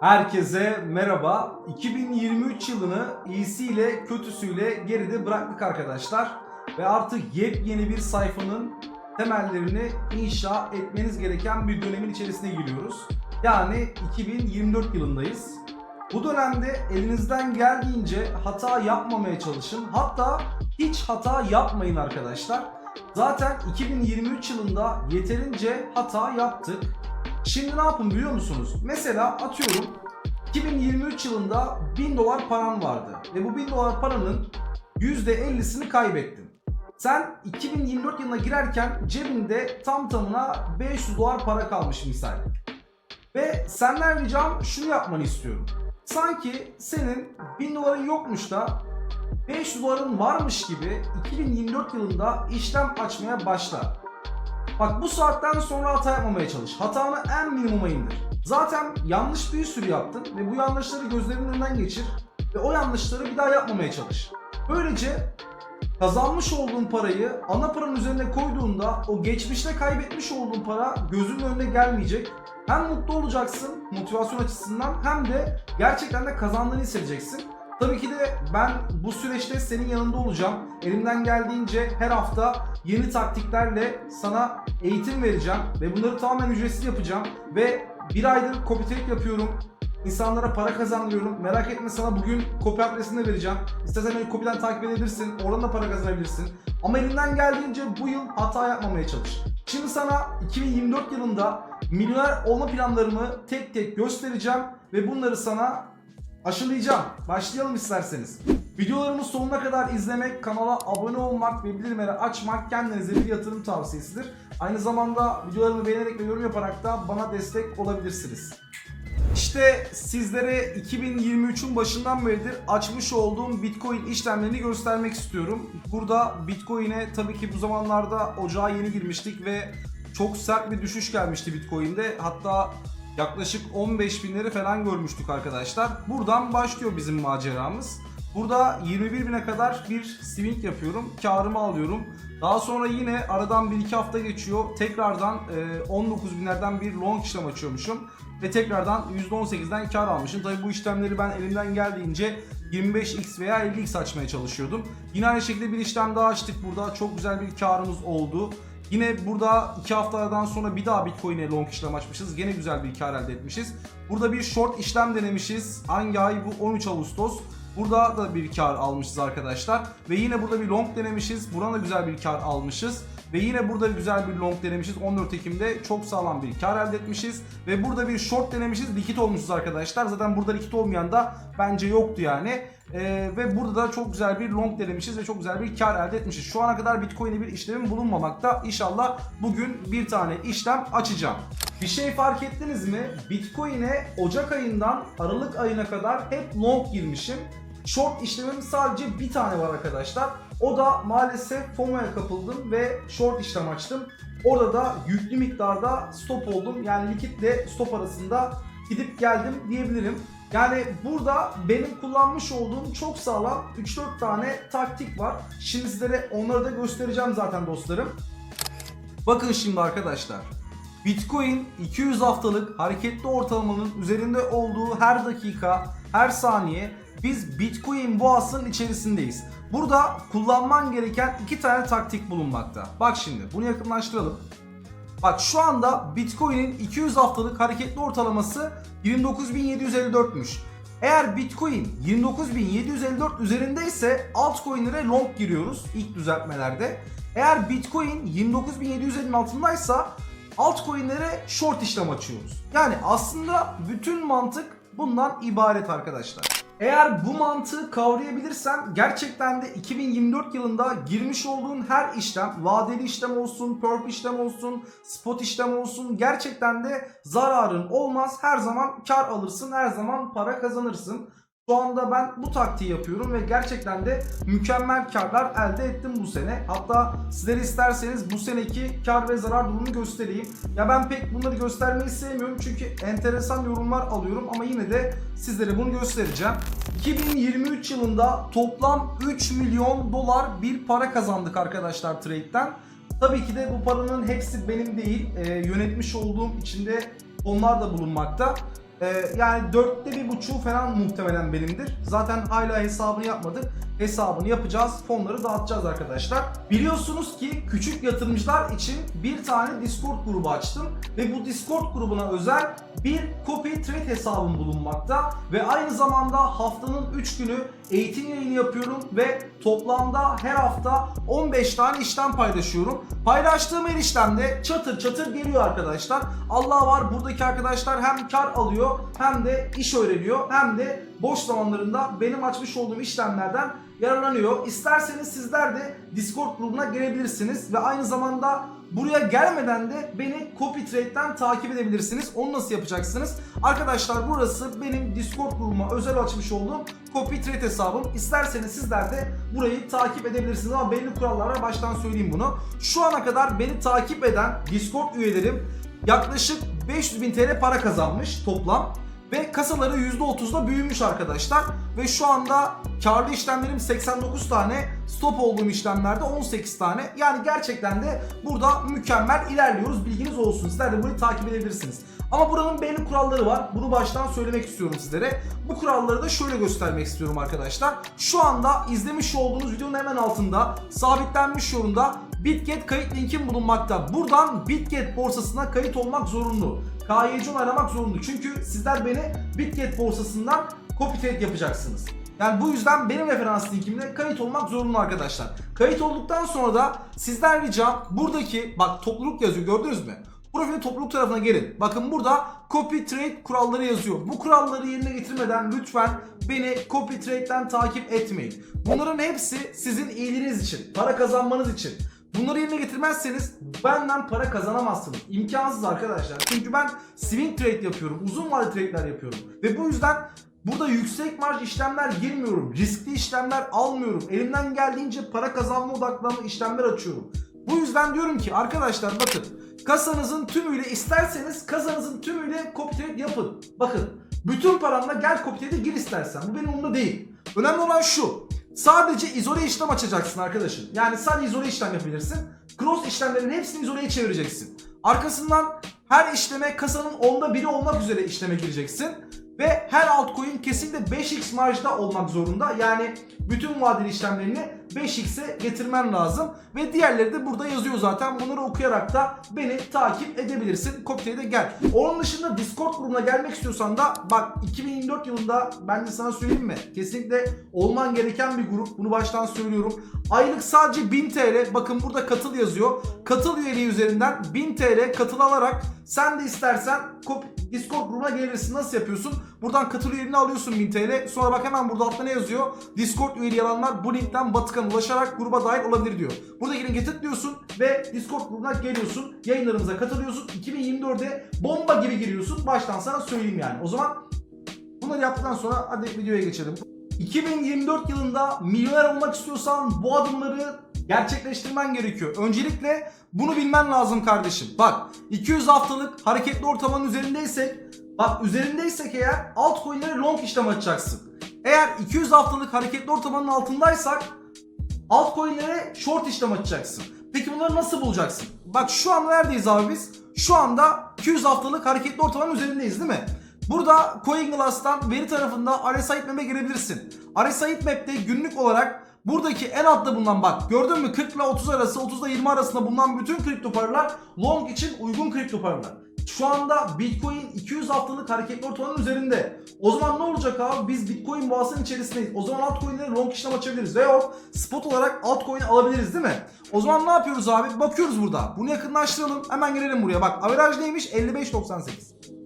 Herkese merhaba. 2023 yılını iyisiyle kötüsüyle geride bıraktık arkadaşlar. Ve artık yepyeni bir sayfanın temellerini inşa etmeniz gereken bir dönemin içerisine giriyoruz. Yani 2024 yılındayız. Bu dönemde elinizden geldiğince hata yapmamaya çalışın. Hatta hiç hata yapmayın arkadaşlar. Zaten 2023 yılında yeterince hata yaptık. Şimdi ne yapın biliyor musunuz? Mesela atıyorum 2023 yılında 1000 dolar paran vardı ve bu 1000 dolar paranın %50'sini kaybettin. Sen 2024 yılına girerken cebinde tam tamına 500 dolar para kalmış misal. Ve senden ricam şunu yapmanı istiyorum. Sanki senin 1000 doların yokmuş da 500 doların varmış gibi 2024 yılında işlem açmaya başla. Bak bu saatten sonra hata yapmamaya çalış. Hatanı en minimuma indir. Zaten yanlış bir sürü yaptın ve bu yanlışları gözlerinin önünden geçir ve o yanlışları bir daha yapmamaya çalış. Böylece kazanmış olduğun parayı ana paranın üzerine koyduğunda o geçmişte kaybetmiş olduğun para gözünün önüne gelmeyecek. Hem mutlu olacaksın motivasyon açısından hem de gerçekten de kazandığını hissedeceksin. Tabii ki de ben bu süreçte senin yanında olacağım. Elimden geldiğince her hafta yeni taktiklerle sana eğitim vereceğim ve bunları tamamen ücretsiz yapacağım ve bir aydır copy yapıyorum. İnsanlara para kazandırıyorum. Merak etme sana bugün copy adresini de vereceğim. İstersen beni copy'den takip edebilirsin. Oradan da para kazanabilirsin. Ama elinden geldiğince bu yıl hata yapmamaya çalış. Şimdi sana 2024 yılında milyoner olma planlarımı tek tek göstereceğim ve bunları sana aşılayacağım. Başlayalım isterseniz. Videolarımı sonuna kadar izlemek, kanala abone olmak ve bildirimleri açmak kendinize bir yatırım tavsiyesidir. Aynı zamanda videolarımı beğenerek ve yorum yaparak da bana destek olabilirsiniz. İşte sizlere 2023'ün başından beridir açmış olduğum Bitcoin işlemlerini göstermek istiyorum. Burada Bitcoin'e tabii ki bu zamanlarda ocağa yeni girmiştik ve çok sert bir düşüş gelmişti Bitcoin'de. Hatta yaklaşık 15 binleri falan görmüştük arkadaşlar. Buradan başlıyor bizim maceramız. Burada 21 bine kadar bir swing yapıyorum. Karımı alıyorum. Daha sonra yine aradan 1-2 hafta geçiyor. Tekrardan e, 19 binlerden bir long işlem açıyormuşum. Ve tekrardan %18'den kar almışım. Tabi bu işlemleri ben elimden geldiğince 25x veya 50x açmaya çalışıyordum. Yine aynı şekilde bir işlem daha açtık burada. Çok güzel bir karımız oldu. Yine burada 2 haftalardan sonra bir daha Bitcoin'e long işlem açmışız. Gene güzel bir kar elde etmişiz. Burada bir short işlem denemişiz. Hangi ay bu? 13 Ağustos. Burada da bir kar almışız arkadaşlar. Ve yine burada bir long denemişiz. Buradan da güzel bir kar almışız. Ve yine burada güzel bir long denemişiz. 14 Ekim'de çok sağlam bir kar elde etmişiz. Ve burada bir short denemişiz. Likit olmuşuz arkadaşlar. Zaten burada likit olmayan da bence yoktu yani. Ee, ve burada da çok güzel bir long denemişiz ve çok güzel bir kar elde etmişiz. Şu ana kadar Bitcoin'e bir işlemim bulunmamakta. İnşallah bugün bir tane işlem açacağım. Bir şey fark ettiniz mi? Bitcoin'e Ocak ayından Aralık ayına kadar hep long girmişim. Short işlemim sadece bir tane var arkadaşlar. O da maalesef FOMO'ya kapıldım ve short işlem açtım. Orada da yüklü miktarda stop oldum. Yani likitle stop arasında gidip geldim diyebilirim. Yani burada benim kullanmış olduğum çok sağlam 3-4 tane taktik var. Şimdi sizlere onları da göstereceğim zaten dostlarım. Bakın şimdi arkadaşlar. Bitcoin 200 haftalık hareketli ortalamanın üzerinde olduğu her dakika, her saniye biz Bitcoin boğasının içerisindeyiz. Burada kullanman gereken iki tane taktik bulunmakta. Bak şimdi bunu yakınlaştıralım. Bak şu anda Bitcoin'in 200 haftalık hareketli ortalaması 29.754'müş. Eğer Bitcoin 29.754 üzerindeyse altcoin'lere long giriyoruz ilk düzeltmelerde. Eğer Bitcoin 29.750'nin altındaysa altcoin'lere short işlem açıyoruz. Yani aslında bütün mantık bundan ibaret arkadaşlar. Eğer bu mantığı kavrayabilirsen gerçekten de 2024 yılında girmiş olduğun her işlem, vadeli işlem olsun, perp işlem olsun, spot işlem olsun gerçekten de zararın olmaz. Her zaman kar alırsın, her zaman para kazanırsın. Şu anda ben bu taktiği yapıyorum ve gerçekten de mükemmel karlar elde ettim bu sene. Hatta sizler isterseniz bu seneki kar ve zarar durumunu göstereyim. Ya ben pek bunları göstermeyi sevmiyorum çünkü enteresan yorumlar alıyorum ama yine de sizlere bunu göstereceğim. 2023 yılında toplam 3 milyon dolar bir para kazandık arkadaşlar trade'den. Tabii ki de bu paranın hepsi benim değil. Ee, yönetmiş olduğum içinde onlar da bulunmakta. Ee, yani dörtte bir buçuğu falan muhtemelen benimdir. Zaten hala hesabını yapmadık. Hesabını yapacağız. Fonları dağıtacağız arkadaşlar. Biliyorsunuz ki küçük yatırımcılar için bir tane Discord grubu açtım. Ve bu Discord grubuna özel bir copy trade hesabım bulunmakta. Ve aynı zamanda haftanın 3 günü eğitim yayını yapıyorum. Ve toplamda her hafta 15 tane işlem paylaşıyorum. Paylaştığım her işlemde çatır çatır geliyor arkadaşlar. Allah var buradaki arkadaşlar hem kar alıyor hem de iş öğreniyor hem de boş zamanlarında benim açmış olduğum işlemlerden yararlanıyor. İsterseniz sizler de Discord grubuna gelebilirsiniz ve aynı zamanda buraya gelmeden de beni Copy Trade'den takip edebilirsiniz. Onu nasıl yapacaksınız? Arkadaşlar burası benim Discord grubuma özel açmış olduğum Copy Trade hesabım. İsterseniz sizler de burayı takip edebilirsiniz ama belli kurallar var. Baştan söyleyeyim bunu. Şu ana kadar beni takip eden Discord üyelerim yaklaşık 500 bin TL para kazanmış toplam. Ve kasaları %30'da büyümüş arkadaşlar. Ve şu anda karlı işlemlerim 89 tane, stop olduğum işlemlerde 18 tane. Yani gerçekten de burada mükemmel ilerliyoruz. Bilginiz olsun. Sizler de burayı takip edebilirsiniz. Ama buranın belli kuralları var. Bunu baştan söylemek istiyorum sizlere. Bu kuralları da şöyle göstermek istiyorum arkadaşlar. Şu anda izlemiş olduğunuz videonun hemen altında sabitlenmiş yorumda Bitget kayıt linkim bulunmakta. Buradan Bitget borsasına kayıt olmak zorunlu. KYC aramak zorunlu. Çünkü sizler beni Bitget borsasından copy trade yapacaksınız. Yani bu yüzden benim referans linkimle kayıt olmak zorunlu arkadaşlar. Kayıt olduktan sonra da sizden ricam buradaki bak topluluk yazıyor gördünüz mü? Profil topluluk tarafına gelin. Bakın burada copy trade kuralları yazıyor. Bu kuralları yerine getirmeden lütfen beni copy trade'den takip etmeyin. Bunların hepsi sizin iyiliğiniz için, para kazanmanız için. Bunları yerine getirmezseniz benden para kazanamazsınız. İmkansız arkadaşlar. Çünkü ben swing trade yapıyorum. Uzun vadeli trade'ler yapıyorum. Ve bu yüzden burada yüksek marj işlemler girmiyorum. Riskli işlemler almıyorum. Elimden geldiğince para kazanma odaklanma işlemler açıyorum. Bu yüzden diyorum ki arkadaşlar bakın kasanızın tümüyle isterseniz kasanızın tümüyle copy yapın. Bakın bütün paranla gel copy gir istersen. Bu benim umurumda değil. Önemli olan şu. Sadece izole işlem açacaksın arkadaşım. Yani sadece izole işlem yapabilirsin. Cross işlemlerin hepsini izoleye çevireceksin. Arkasından her işleme kasanın onda biri olmak üzere işleme gireceksin. Ve her altcoin kesinlikle 5x marjda olmak zorunda. Yani bütün vadeli işlemlerini 5x'e getirmen lazım. Ve diğerleri de burada yazıyor zaten. Bunları okuyarak da beni takip edebilirsin. Da gel. Onun dışında Discord grubuna gelmek istiyorsan da bak 2024 yılında ben de sana söyleyeyim mi? Kesinlikle olman gereken bir grup. Bunu baştan söylüyorum. Aylık sadece 1000 TL. Bakın burada katıl yazıyor. Katıl üyeliği üzerinden 1000 TL katıl alarak sen de istersen Discord grubuna gelirsin. Nasıl yapıyorsun? Buradan katıl üyeliğini alıyorsun 1000 TL. Sonra bak hemen burada altta ne yazıyor? Discord üyeliği alanlar bu linkten Batıkan'a ulaşarak gruba dahil olabilir diyor. Buradaki linke tıklıyorsun ve Discord grubuna geliyorsun. Yayınlarımıza katılıyorsun. 2024'e bomba gibi giriyorsun. Baştan sana söyleyeyim yani. O zaman bunları yaptıktan sonra hadi videoya geçelim. 2024 yılında milyoner olmak istiyorsan bu adımları gerçekleştirmen gerekiyor. Öncelikle bunu bilmen lazım kardeşim. Bak 200 haftalık hareketli ortalamanın üzerindeysek bak üzerindeysek eğer altcoin'lere long işlem açacaksın. Eğer 200 haftalık hareketli ortalamanın altındaysak altcoin'lere short işlem açacaksın. Peki bunları nasıl bulacaksın? Bak şu anda neredeyiz abi biz? Şu anda 200 haftalık hareketli ortalamanın üzerindeyiz değil mi? Burada CoinGlass'tan veri tarafında RSI Heatmap'e girebilirsin. RSI Heatmap'te günlük olarak buradaki en altta bulunan bak gördün mü 40 ile 30 arası 30 ile 20 arasında bulunan bütün kripto paralar long için uygun kripto paralar. Şu anda Bitcoin 200 haftalık hareketli ortalamanın üzerinde. O zaman ne olacak abi? Biz Bitcoin boğasının içerisindeyiz. O zaman altcoin'lere long işlem açabiliriz. Veya spot olarak altcoin alabiliriz değil mi? O zaman ne yapıyoruz abi? Bakıyoruz burada. Bunu yakınlaştıralım. Hemen gelelim buraya. Bak averaj neymiş? 55.98.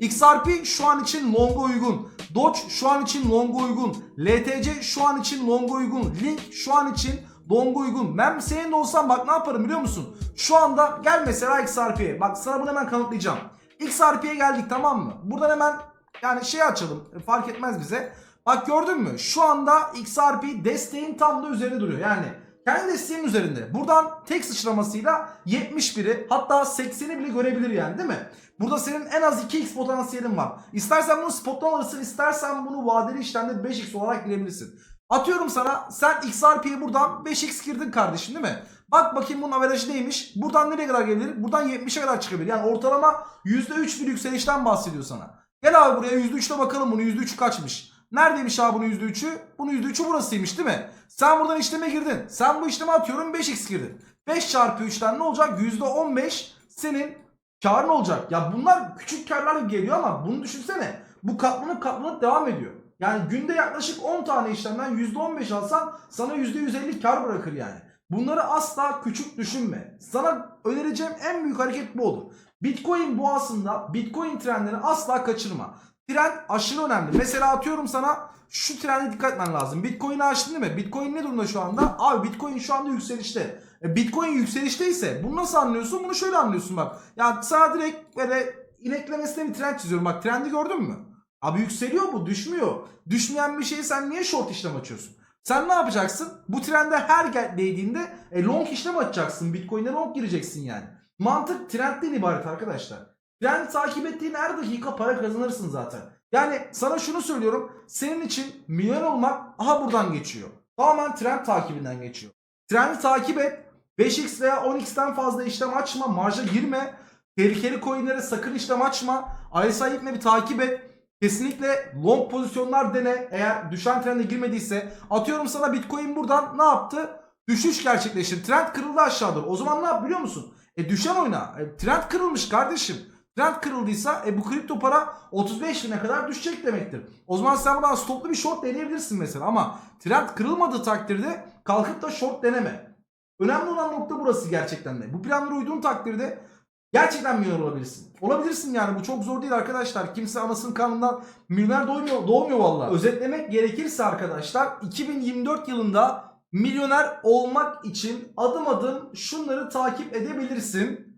XRP şu an için longa uygun. Doge şu an için longa uygun. LTC şu an için longa uygun. Link şu an için longa uygun. Ben senin de olsam bak ne yaparım biliyor musun? Şu anda gel mesela XRP'ye. Bak sana bunu hemen kanıtlayacağım. XRP'ye geldik tamam mı? Buradan hemen yani şey açalım. Fark etmez bize. Bak gördün mü? Şu anda XRP desteğin tam da üzerinde duruyor. Yani kendi desteğinin üzerinde. Buradan tek sıçramasıyla 71'i hatta 80'i bile görebilir yani değil mi? Burada senin en az 2x potansiyelin var. İstersen bunu spottan alırsın, istersen bunu vadeli işlemde 5x olarak girebilirsin. Atıyorum sana sen XRP'ye buradan 5x girdin kardeşim değil mi? Bak bakayım bunun averajı neymiş? Buradan nereye kadar gelebilir? Buradan 70'e kadar çıkabilir. Yani ortalama %3 bir yükselişten bahsediyor sana. Gel abi buraya %3'te bakalım bunun %3'ü kaçmış. Neredeymiş abi bunun %3'ü? Bunun %3'ü burasıymış değil mi? Sen buradan işleme girdin. Sen bu işleme atıyorum 5x girdin. 5 çarpı 3'ten ne olacak? %15 senin karın olacak. Ya bunlar küçük karlar geliyor ama bunu düşünsene. Bu katlanıp katlanıp devam ediyor. Yani günde yaklaşık 10 tane işlemden %15 alsan sana %150 kar bırakır yani. Bunları asla küçük düşünme. Sana önereceğim en büyük hareket bu olur. Bitcoin boğasında Bitcoin trendini asla kaçırma. Trend aşırı önemli. Mesela atıyorum sana şu trende dikkat etmen lazım. Bitcoin'i açtın değil mi? Bitcoin ne durumda şu anda? Abi Bitcoin şu anda yükselişte. E, Bitcoin yükselişteyse bunu nasıl anlıyorsun? Bunu şöyle anlıyorsun bak. Ya sana direkt böyle ineklemesine bir trend çiziyorum. Bak trendi gördün mü? Abi yükseliyor bu düşmüyor. Düşmeyen bir şeyi sen niye short işlem açıyorsun? Sen ne yapacaksın? Bu trende her değdiğinde e, long işlem açacaksın. Bitcoin'e long gireceksin yani. Mantık trendden ibaret arkadaşlar. Trendi takip ettiğin her dakika para kazanırsın zaten. Yani sana şunu söylüyorum. Senin için milyon olmak aha buradan geçiyor. Tamamen trend takibinden geçiyor. Trendi takip et. 5x veya 10x'ten fazla işlem açma. Marja girme. Tehlikeli coinlere sakın işlem açma. RSI ipne bir takip et. Kesinlikle long pozisyonlar dene. Eğer düşen trende girmediyse atıyorum sana Bitcoin buradan ne yaptı? Düşüş gerçekleştir. Trend kırıldı aşağı doğru. O zaman ne yap biliyor musun? E düşen oyna. E, trend kırılmış kardeşim. Trend kırıldıysa e, bu kripto para 35 bine kadar düşecek demektir. O zaman sen buradan stoplu bir short deneyebilirsin mesela ama trend kırılmadığı takdirde kalkıp da short deneme. Önemli olan nokta burası gerçekten de. Bu planlara uyduğun takdirde gerçekten milyoner olabilirsin. Olabilirsin yani bu çok zor değil arkadaşlar. Kimse anasının karnından milyoner doğmuyor, doğmuyor valla. Özetlemek gerekirse arkadaşlar 2024 yılında milyoner olmak için adım adım şunları takip edebilirsin.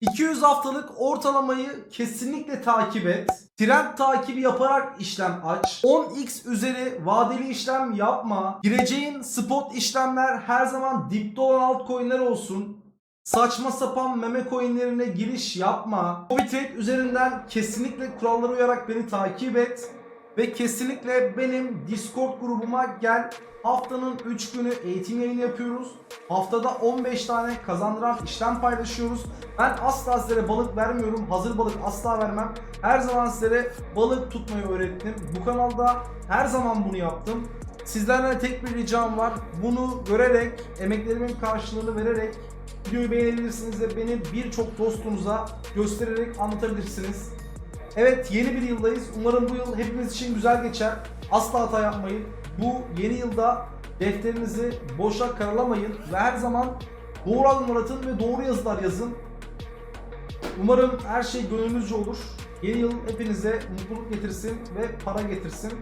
200 haftalık ortalamayı kesinlikle takip et. Trend takibi yaparak işlem aç. 10x üzeri vadeli işlem yapma. Gireceğin spot işlemler her zaman dipte olan altcoin'ler olsun. Saçma sapan meme coinlerine giriş yapma. Cointrade üzerinden kesinlikle kurallara uyarak beni takip et. Ve kesinlikle benim Discord grubuma gel. Haftanın 3 günü eğitim yayını yapıyoruz. Haftada 15 tane kazandıran işlem paylaşıyoruz. Ben asla sizlere balık vermiyorum. Hazır balık asla vermem. Her zaman sizlere balık tutmayı öğrettim. Bu kanalda her zaman bunu yaptım. Sizlerden tek bir ricam var. Bunu görerek, emeklerimin karşılığını vererek videoyu beğenebilirsiniz ve beni birçok dostunuza göstererek anlatabilirsiniz. Evet yeni bir yıldayız. Umarım bu yıl hepimiz için güzel geçer. Asla hata yapmayın. Bu yeni yılda defterinizi boşa karalamayın ve her zaman doğru adımlar atın ve doğru yazılar yazın. Umarım her şey gönlünüzce olur. Yeni yıl hepinize mutluluk getirsin ve para getirsin.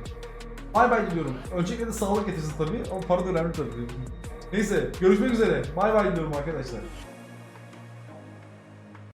Bay bay diliyorum. Öncelikle de sağlık getirsin tabii ama para da önemli tabii. Neyse görüşmek üzere. Bay bay diliyorum arkadaşlar.